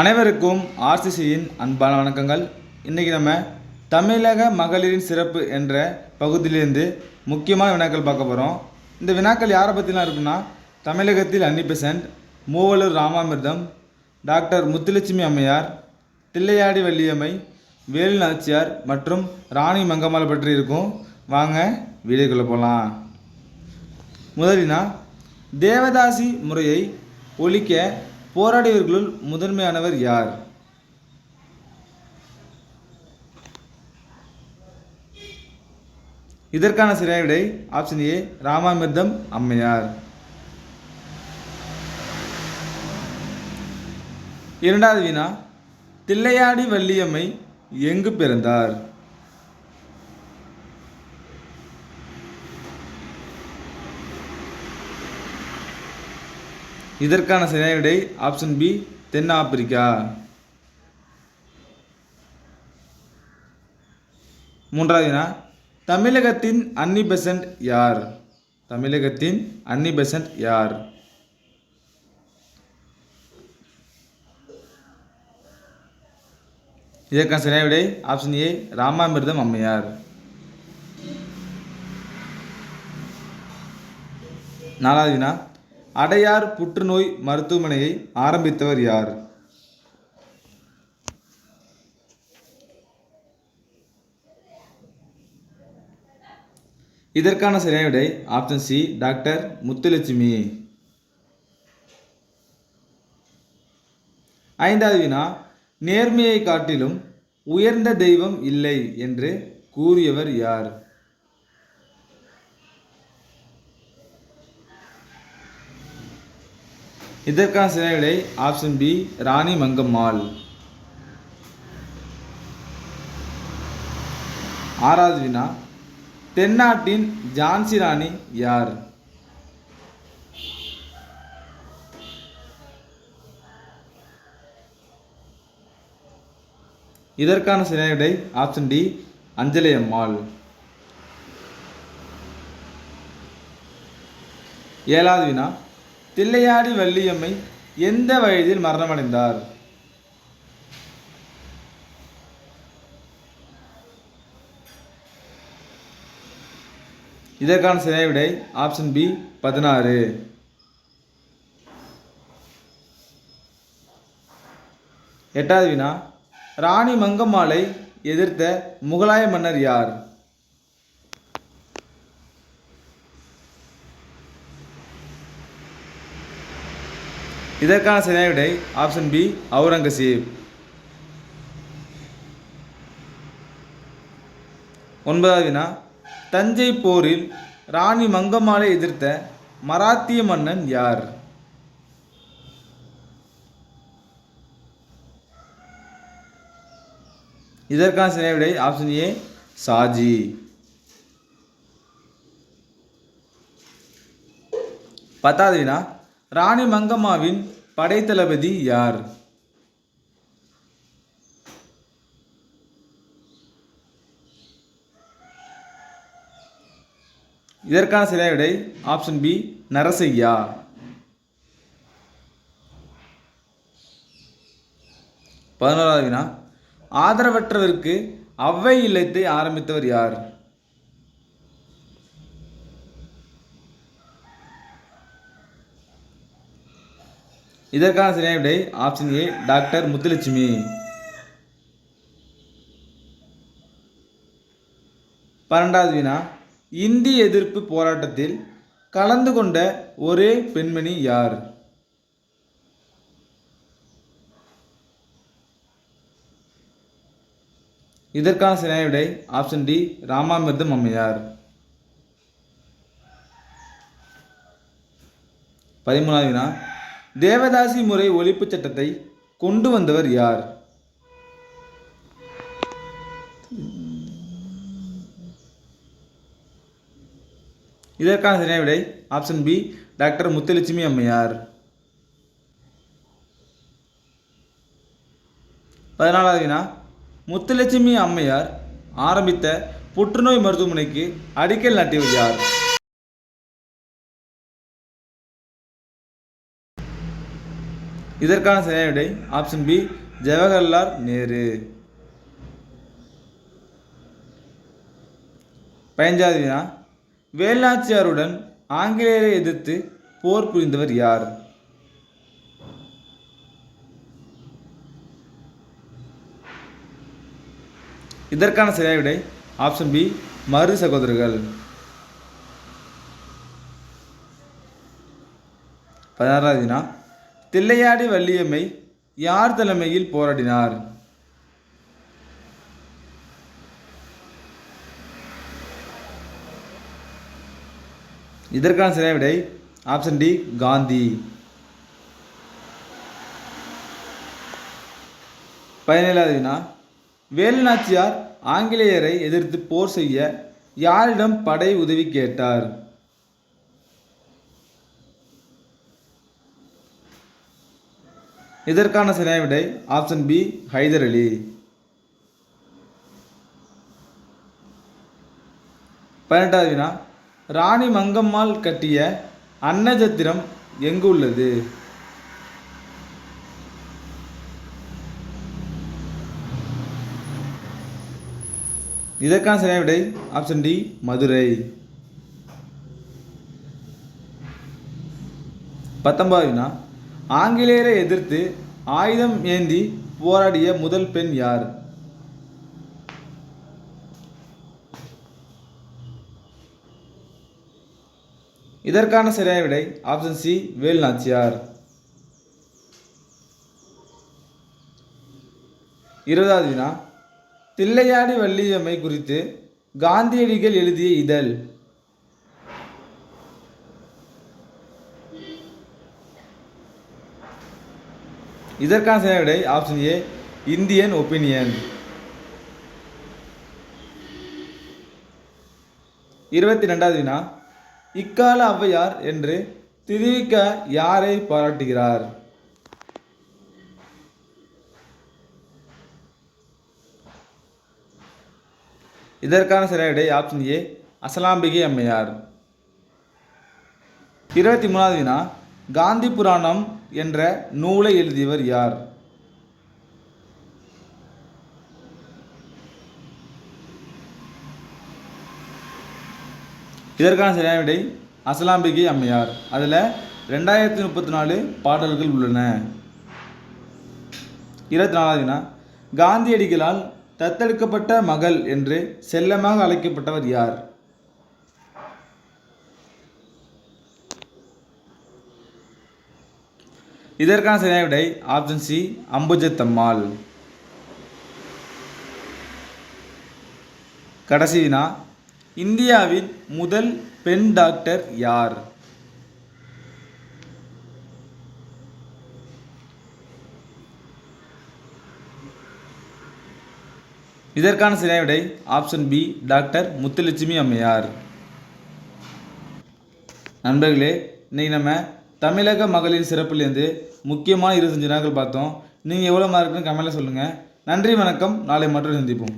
அனைவருக்கும் ஆர்சிசியின் அன்பான வணக்கங்கள். இன்றைக்கி நம்ம தமிழக மகளிரின் சிறப்பு என்ற பகுதியிலிருந்து முக்கியமான வினாக்கள் பார்க்க போகிறோம் இந்த வினாக்கள் யாரை பற்றிலாம் இருக்குன்னா தமிழகத்தில் Annie Besant Moovalur Ramamirtham doctor Muthulakshmi அம்மையார் தில்லையாடி வள்ளியம்மை வேலு நாச்சியார் மற்றும் ராணி மங்கம்மாள் பற்றி இருக்கும். வாங்க வீடியோக்குள்ளே போகலாம் முதலினா தேவதாசி முறையை ஒழிக்க போராடியவர்களுள் முதன்மையானவர் யார்? இதற்கான சரியான விடை ஆப்ஷன் ஏ ராமாமிர்தம் அம்மையார். இரண்டாவது வினா தில்லையாடி வள்ளியம்மை எங்கு பிறந்தார்? இதற்கான சரியான விடை ஆப்ஷன் பி தென்னாப்பிரிக்கா. மூன்றாவது வினா தமிழகத்தின் அன்னி பெசன்ட் யார்? தமிழகத்தின் அன்னி பெசன்ட் யார்? இதற்கான சரியான விடை ஆப்ஷன் ஏ ராமாமிர்தம் அம்மையார். நாலாவது வினா அடையார் புற்றுநோய் மருத்துவமனையை ஆரம்பித்தவர் யார்? இதற்கான சரியான விடை ஆப்ஷன் சி டாக்டர் முத்துலட்சுமி. ஐந்தாவது வினா நேர்மையை காட்டிலும் உயர்ந்த தெய்வம் இல்லை என்று கூறியவர் யார்? இதற்கான சரியான ஆப்ஷன் பி ராணி மங்கம்மாள் ஆறாவது வினா தென்னாட்டின் ஜான்சி ராணி யார்? இதற்கான சரியான ஆப்ஷன் டி அஞ்சலி அம்மாள் ஏழாவது வினா தில்லையாடி வள்ளியம்மை எந்த வயதில் மரணமடைந்தார்? இதற்கான சினைவிடை விடை ஆப்ஷன் பி பதினாறு. எட்டாவது வினா ராணி மங்கம்மாளை எதிர்த்த முகலாய மன்னர் யார்? இதற்கான சரியான ஆப்ஷன் பி அவுரங்கசீப். ஒன்பதாவது வினா. தஞ்சை போரில் ராணி மங்கம்மாளை எதிர்த்த மராத்திய மன்னன் யார்? இதற்கான சரியான விடை ஆப்ஷன் ஏ சாஜி பத்தாவது வினா. ராணி மங்கம்மாவின் படைத்தளபதி யார்? இதற்கான சிலை விடை ஆப்ஷன் பி நரசையா பதினோராவது வினா. ஆதரவற்றவருக்கு அவ்வை இல்லத்தை ஆரம்பித்தவர் யார்? இதற்கான சரியான விடை ஆப்ஷன் ஏ டாக்டர் முத்துலட்சுமி. பன்னெண்டாவது வினா இந்தி எதிர்ப்பு போராட்டத்தில் கலந்து கொண்ட ஒரே பெண்மணி யார்? இதற்கான சரியான விடை ஆப்ஷன் டி ராமாமிர்தம் அம்மையார். பதிமூணாவது வினா தேவதாசி முறை ஒழிப்பு சட்டத்தை கொண்டு வந்தவர் யார்? இதற்கான சரியான விடை ஆப்ஷன் பி டாக்டர் முத்துலட்சுமி அம்மையார். பதினாலாவது வினா முத்துலட்சுமி அம்மையார் ஆரம்பித்த புற்றுநோய் மருத்துவமனைக்கு அடிக்கல் நாட்டியவர் யார்? இதற்கான சரியான விடை ஆப்ஷன் பி ஜவஹர்லால் நேரு. பயஞ்சாவது வினா வேலுநாச்சியாருடன் ஆங்கிலேயரை எதிர்த்து போர் புரிந்தவர் யார்? இதற்கான சரியான விடை ஆப்ஷன் பி மரு சகோதரர்கள். பதினாறாவது வினா தில்லையாடி வள்ளியம்மை யார் தலைமையில் போராடினார்? இதற்கான சிறை விடை ஆப்ஷன் டி காந்தி. பதினேழாவது வினா வேலுநாச்சியார் ஆங்கிலேயரை எதிர்த்து போர் செய்ய யாரிடம் படை உதவி கேட்டார்? இதற்கான சரியான விடை ஆப்ஷன் பி ஹைதர் அலி. பதினெட்டாவது வினா ராணி மங்கம்மாள் கட்டிய அன்னஜத்திரம் எங்கு உள்ளது? இதற்கான சரியான விடை ஆப்ஷன் டி மதுரை. பத்தொன்பதாவது வினா ஆங்கிலேயரை எதிர்த்து ஆயுதம் ஏந்தி போராடிய முதல் பெண் யார்? இதற்கான சரியான விடை ஆப்ஷன் சி வேலுநாச்சியார் இருபதாவது வினா. தில்லையாடி வள்ளியம்மை குறித்து காந்தியடிகள் எழுதிய இதழ். இதற்கான சரியான விடை ஆப்ஷன் ஏ இந்தியன் ஒப்பீனியன் இருபத்தி ரெண்டாவது வினா இக்கால ஔவையார் என்று திரிவிக்க யாரை பாராட்டுகிறார்? இதற்கான சரியான விடை ஆப்ஷன் ஏ அசலாம்பிகை அம்மையார். இருபத்தி மூணாவது வினா காந்தி புராணம் என்ற நூலை எழுதியவர் யார்? இதற்கான சரியான விடை அசலாம்பிகை அம்மையார். அதில் ரெண்டாயிரத்தி முப்பத்தி நாலு பாடல்கள் உள்ளன. இருபத்தி நாலாவது காந்தியடிகளால் தத்தெடுக்கப்பட்ட மகள் என்று செல்லமாக அழைக்கப்பட்டவர் யார்? இதற்கான சரியான விடை ஆப்ஷன் சி அம்புஜத்தம்மாள். கடைசி வினா இந்தியாவின் முதல் பெண் டாக்டர் யார்? இதற்கான சரியான விடை ஆப்ஷன் பி டாக்டர் முத்துலட்சுமி அம்மையார். நண்பர்களே இன்னைக்கு நம்ம தமிழக மகளிர் சிறப்புலேருந்து முக்கியமான இருபத்தஞ்சு நாட்கள் பார்த்தோம். நீங்கள் எவ்வளோ மார்க்குன்னு கமெண்ட்டில் சொல்லுங்கள் நன்றி வணக்கம். நாளை மற்றொரு சந்திப்போம்.